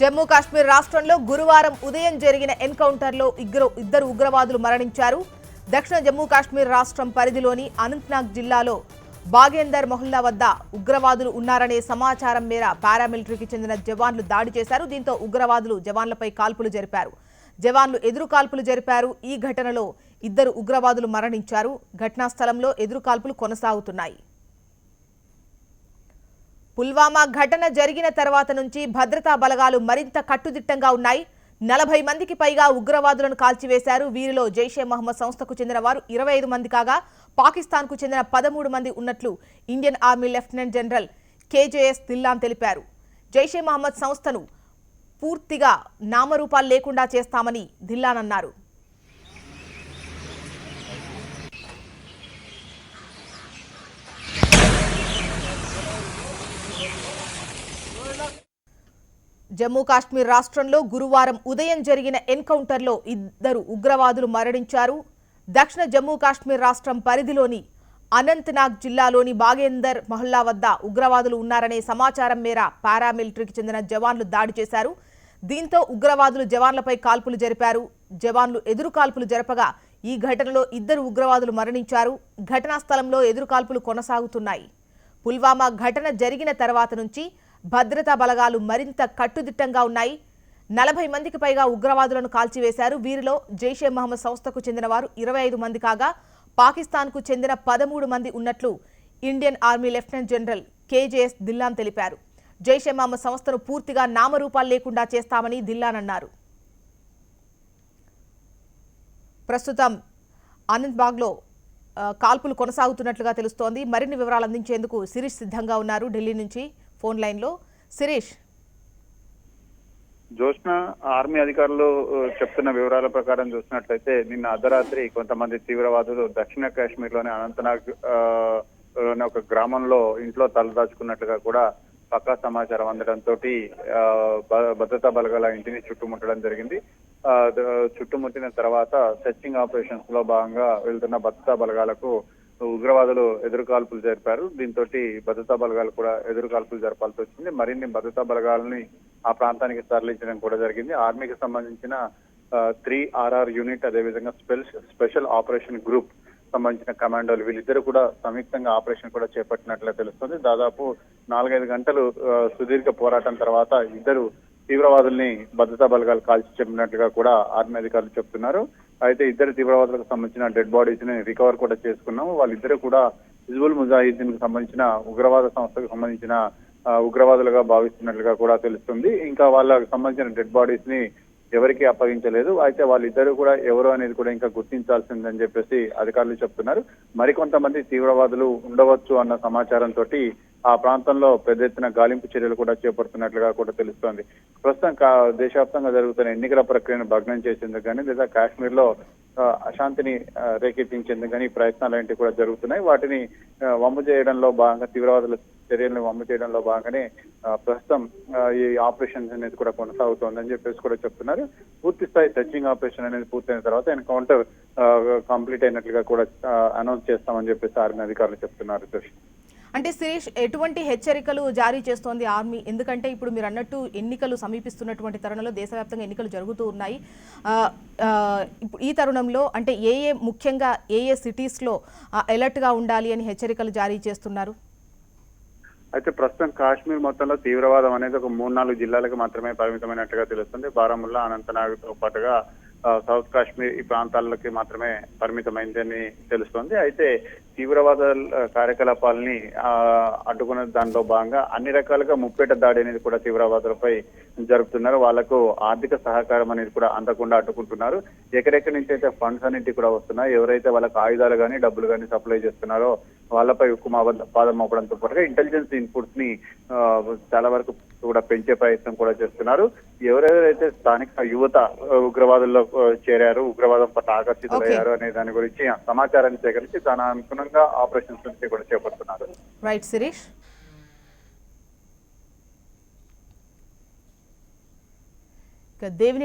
జమ్మూ కాశ్మీర్ రాష్ట్రంలో గురువారం ఉదయం జరిగిన ఎన్కౌంటర్లో ఇద్దరు ఇద్దరు ఉగ్రవాదులు మరణించారు. దక్షిణ జమ్మూ కాశ్మీర్ రాష్ట్రం పరిధిలోని అనంతనాగ్ జిల్లాలో బాగేందర్ మొహల్లా వద్ద ఉగ్రవాదులు ఉన్నారనే సమాచారం మేర పారామిలిటరీకి చెందిన జవాన్లు దాడి చేశారు. దీంతో ఉగ్రవాదులు జవాన్లపై కాల్పులు జరిపారు. జవాన్లు ఎదురు కాల్పులు జరిపారు. ఈ ఘటనలో ఇద్దరు ఉగ్రవాదులు మరణించారు. ఘటనా స్థలంలో ఎదురు కాల్పులు కొనసాగుతున్నాయి. పుల్వామా ఘటన జరిగిన తర్వాత నుంచి భద్రతా బలగాలు మరింత కట్టుదిట్టంగా ఉన్నాయి. నలభై మందికి పైగా ఉగ్రవాదులను కాల్చివేశారు. వీరిలో జైషే మహమ్మద్ సంస్థకు చెందిన వారు ఇరవై ఐదు మంది కాగా పాకిస్తాన్కు చెందిన పదమూడు మంది ఉన్నట్లు Indian army lieutenant general KJS Dhillon తెలిపారు. జైషే మహమ్మద్ సంస్థను పూర్తిగా నామరూపాలు లేకుండా చేస్తామని ధిల్లాన్ అన్నారు. జమ్మూ కాశ్మీర్ రాష్ట్రంలో గురువారం ఉదయం జరిగిన ఎన్కౌంటర్లో ఇద్దరు ఉగ్రవాదులు మరణించారు. దక్షిణ జమ్మూ కాశ్మీర్ రాష్ట్రం పరిధిలోని అనంతనాగ్ జిల్లాలోని బాగేందర్ మహల్లా వద్ద ఉగ్రవాదులు ఉన్నారనే సమాచారం మేర పారామిలిటరీకి చెందిన జవాన్లు దాడి చేశారు. దీంతో ఉగ్రవాదులు జవాన్లపై కాల్పులు జరిపారు. జవాన్లు ఎదురు కాల్పులు జరపగా ఈ ఘటనలో ఇద్దరు ఉగ్రవాదులు మరణించారు. ఘటనా స్థలంలో ఎదురు కాల్పులు కొనసాగుతున్నాయి. పుల్వామా ఘటన జరిగిన తర్వాత నుంచి భద్రతా బలగాలు మరింత కట్టుదిట్టంగా ఉన్నాయి. నలభై మందికి పైగా ఉగ్రవాదులను కాల్చివేశారు. వీరిలో జైషే మహమ్మద్ సంస్థకు చెందిన వారు ఇరవై ఐదు మంది కాగా పాకిస్తాన్కు చెందిన పదమూడు మంది ఉన్నట్లు Indian army lieutenant general KJS Dhillon తెలిపారు. జైషే మహమ్మద్ సంస్థను పూర్తిగా నామరూపాలు లేకుండా చేస్తామని దిల్లాన్ అన్నారు. ప్రస్తుతం ఆనంద్బాగ్లో కాల్పులు కొనసాగుతున్నట్లుగా తెలుస్తోంది. మరిన్ని వివరాలు అందించేందుకు సిరీష్ సిద్ధంగా ఉన్నారు. ఢిల్లీ నుంచి ఫోన్ లైన్లో. శిరీష్. జోష్న ఆర్మీ అధికారులు చెప్తున్న వివరాల ప్రకారం చూసినట్లయితే నిన్న అర్ధరాత్రి కొంతమంది తీవ్రవాదులు దక్షిణ కాశ్మీర్లోని అనంతనాగ్ ఆ, లోని ఒక గ్రామంలో ఇంట్లో తలదాచుకున్నట్లుగా కూడా పక్కా సమాచారం అందడంతో భద్రతా బలగాల ఇంటిని చుట్టుముట్టడం జరిగింది. చుట్టుముట్టిన తర్వాత సెర్చింగ్ ఆపరేషన్స్లో భాగంగా వెళ్తున్న భద్రతా బలగాలకు ఉగ్రవాదులు ఎదురుకాల్పులు జరిపారు. దీంతో భద్రతా బలగాలు కూడా ఎదురుకాల్పులు జరపాల్సి వచ్చింది. మరిన్ని భద్రతా బలగాలని ఆ ప్రాంతానికి తరలించడం కూడా జరిగింది. ఆర్మీకి సంబంధించిన త్రీ ఆర్ఆర్ యూనిట్ అదేవిధంగా స్పెషల్ ఆపరేషన్ గ్రూప్ సంబంధించిన కమాండోలు వీళ్ళిద్దరు కూడా సంయుక్తంగా ఆపరేషన్ కూడా చేపట్టినట్లు తెలుస్తుంది. దాదాపు నాలుగైదు గంటలు సుదీర్ఘ పోరాటం తర్వాత ఇద్దరు తీవ్రవాదుల్ని భద్రతా బలగాలు కాల్చి చెప్పినట్లుగా కూడా ఆర్మీ అధికారులు చెప్తున్నారు. అయితే ఇద్దరు తీవ్రవాదులకు సంబంధించిన డెడ్ బాడీస్ని రికవర్ కూడా చేసుకున్నాము. వాళ్ళిద్దరు కూడా హిజ్బుల్ ముజాహిద్దీన్కు సంబంధించిన ఉగ్రవాద సంస్థకు సంబంధించిన ఉగ్రవాదులుగా భావిస్తున్నట్లుగా కూడా తెలుస్తుంది. ఇంకా వాళ్ళకు సంబంధించిన డెడ్ బాడీస్ని ఎవరికి అప్పగించలేదు. అయితే వాళ్ళిద్దరు కూడా ఎవరు అనేది కూడా ఇంకా గుర్తించాల్సిందని చెప్పేసి అధికారులు చెప్తున్నారు. మరికొంతమంది తీవ్రవాదులు ఉండవచ్చు అన్న సమాచారంతో ఆ ప్రాంతంలో పెద్ద ఎత్తున గాలింపు చర్యలు కూడా చేపడుతున్నట్లుగా కూడా తెలుస్తోంది. ప్రస్తుతం దేశవ్యాప్తంగా జరుగుతున్న ఎన్నికల ప్రక్రియను భగ్నం చేసేందుకు కానీ లేదా కాశ్మీర్లో అశాంతిని రేకెత్తించేందుకు కానీ ప్రయత్నాలు ఏంటి కూడా జరుగుతున్నాయి. వాటిని వమ్ము చేయడంలో భాగంగా తీవ్రవాదుల చర్యలను వమ్ము చేయడంలో భాగంగానే ప్రస్తుతం ఈ ఆపరేషన్ అనేది కూడా కొనసాగుతోందని చెప్పేసి కూడా చెప్తున్నారు. పూర్తి స్థాయి సర్చింగ్ ఆపరేషన్ అనేది పూర్తయిన తర్వాత ఎన్కౌంటర్ కంప్లీట్ అయినట్లుగా కూడా అనౌన్స్ చేస్తామని చెప్పేసి ఆర్మీ అధికారులు చెప్తున్నారు జోషి అంటే శిరీష్ ఎటువంటి హెచ్చరికలు జారీ చేస్తోంది ఆర్మీ? ఎందుకంటే ఇప్పుడు మీరు అన్నట్టు ఎన్నికలు సమీపిస్తున్నటువంటి తరుణంలో దేశవ్యాప్తంగా ఎన్నికలు జరుగుతూ ఉన్నాయి. ఈ తరుణంలో అంటే ఏ ఏ ముఖ్యంగా ఏ ఏ సిటీస్లో అలర్ట్గా ఉండాలి అని హెచ్చరికలు జారీ చేస్తున్నారు? అయితే ప్రస్తుతం కాశ్మీర్ మొత్తంలో తీవ్రవాదం అనేది ఒక మూడు నాలుగు జిల్లాలకు మాత్రమే పరిమితమైనట్టుగా తెలుస్తుంది. బారాముల్లా అనంతనాగ్తో పాటుగా సౌత్ కాశ్మీర్ ఈ ప్రాంతాలకి మాత్రమే పరిమితమైందని తెలుస్తోంది. అయితే తీవ్రవాద కార్యకలాపాలని ఆ, అడ్డుకునే దానిలో భాగంగా అన్ని రకాలుగా ముప్పేట దాడి అనేది కూడా తీవ్రవాదులపై జరుపుతున్నారు. వాళ్ళకు ఆర్థిక సహకారం అనేది కూడా అందకుండా అడ్డుకుంటున్నారు. ఎక్కడెక్కడి నుంచి అయితే ఫండ్స్ అన్నింటి కూడా వస్తున్నాయి ఎవరైతే వాళ్ళకి ఆయుధాలు కానీ డబ్బులు కానీ సప్లై చేస్తున్నారో వాళ్ళపై ఉక్కు మావ- పాదం మోపడంతో పాటుగా ఇంటెలిజెన్స్ ఇన్పుట్స్ని చాలా వరకు కూడా పెంచే ప్రయత్నం కూడా చేస్తున్నారు. ఎవరెవరైతే స్థానిక యువత ఉగ్రవాదుల్లో చేరారు ఉగ్రవాదం పట్ల ఆకర్షితులయ్యారు అనే దాని గురించి సమాచారాన్ని సేకరించి దాని అనుగుణంగా ఆపరేషన్స్ నుంచి కూడా చేపడుతున్నారు. రైట్ శిరీష్ దేవిని